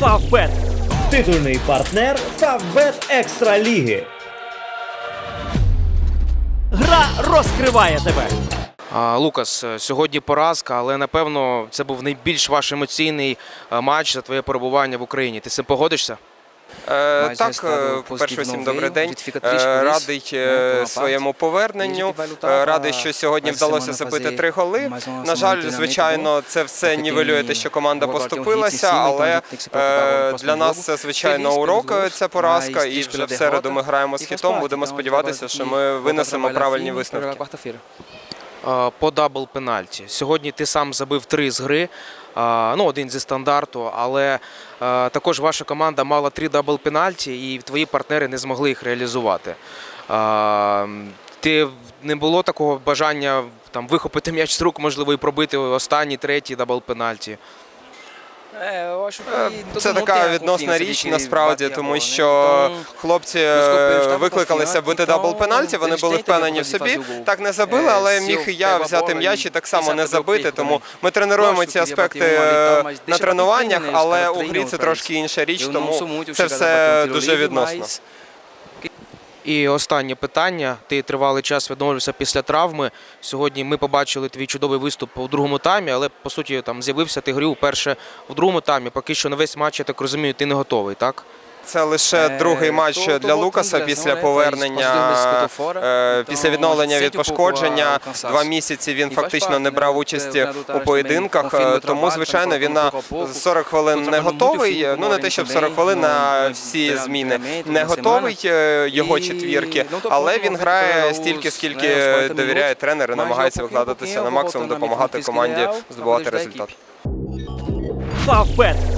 Фавбет. Титульний партнер Фавбет Екстра Ліги. Гра розкриває тебе. А, Лукас, е, сьогодні поразка, але напевно це був найбільш ваш емоційний е, матч за твоє перебування в Україні. Ти з цим погодишся? Е, Так, е, по-перше, всім добрий день. Е, Радий своєму поверненню. Радий, що сьогодні вдалося забити три голи. На жаль, звичайно, це все нівелює те, що команда поступилася, але для нас це звичайно урок ця поразка, і вже в середу ми граємо з хітом. Будемо сподіватися, що ми винесемо правильні висновки. Е, По дабл пенальті. Сьогодні ти сам забив три з гри. е, Ну, один зі стандарту, але е, також ваша команда мала три дабл пенальті, і твої партнери не змогли їх реалізувати. Ти не було такого бажання там вихопити м'яч з рук, можливо, і пробити останній, третій дабл пенальті. Е, Е, Це така відносна річ насправді, тому що хлопці Ну, скопуєш, е, викликалися бити дабл пенальті. Вони були впевнені в собі. Так не забили, але міг і я взяти м'яч і так само не забити. Тому ми тренуємо ці аспекти на тренуваннях, але у грі це трошки інша річ, тому це все дуже відносно. І останнє питання. Ти тривалий час відновлювався після травми. Сьогодні ми побачили твій чудовий виступ у другому таймі, але по суті там з'явився ти грів вперше в другому таймі. Поки що на весь матч, я так розумію, ти не готовий, так? Це лише Е, другий матч для Лукаса після повернення, е, після відновлення від пошкодження. Два місяці він фактично не брав участі у поєдинках, Аршемей, е, тому звичайно він на 40 хвилин не готовий. Ну не те, що в 40 хвилин на всі зміни не готовий його четвірки, ну, але він грає стільки, скільки довіряє тренер і намагається викладатися на максимум, допомагати команді здобувати результат. Фавбет.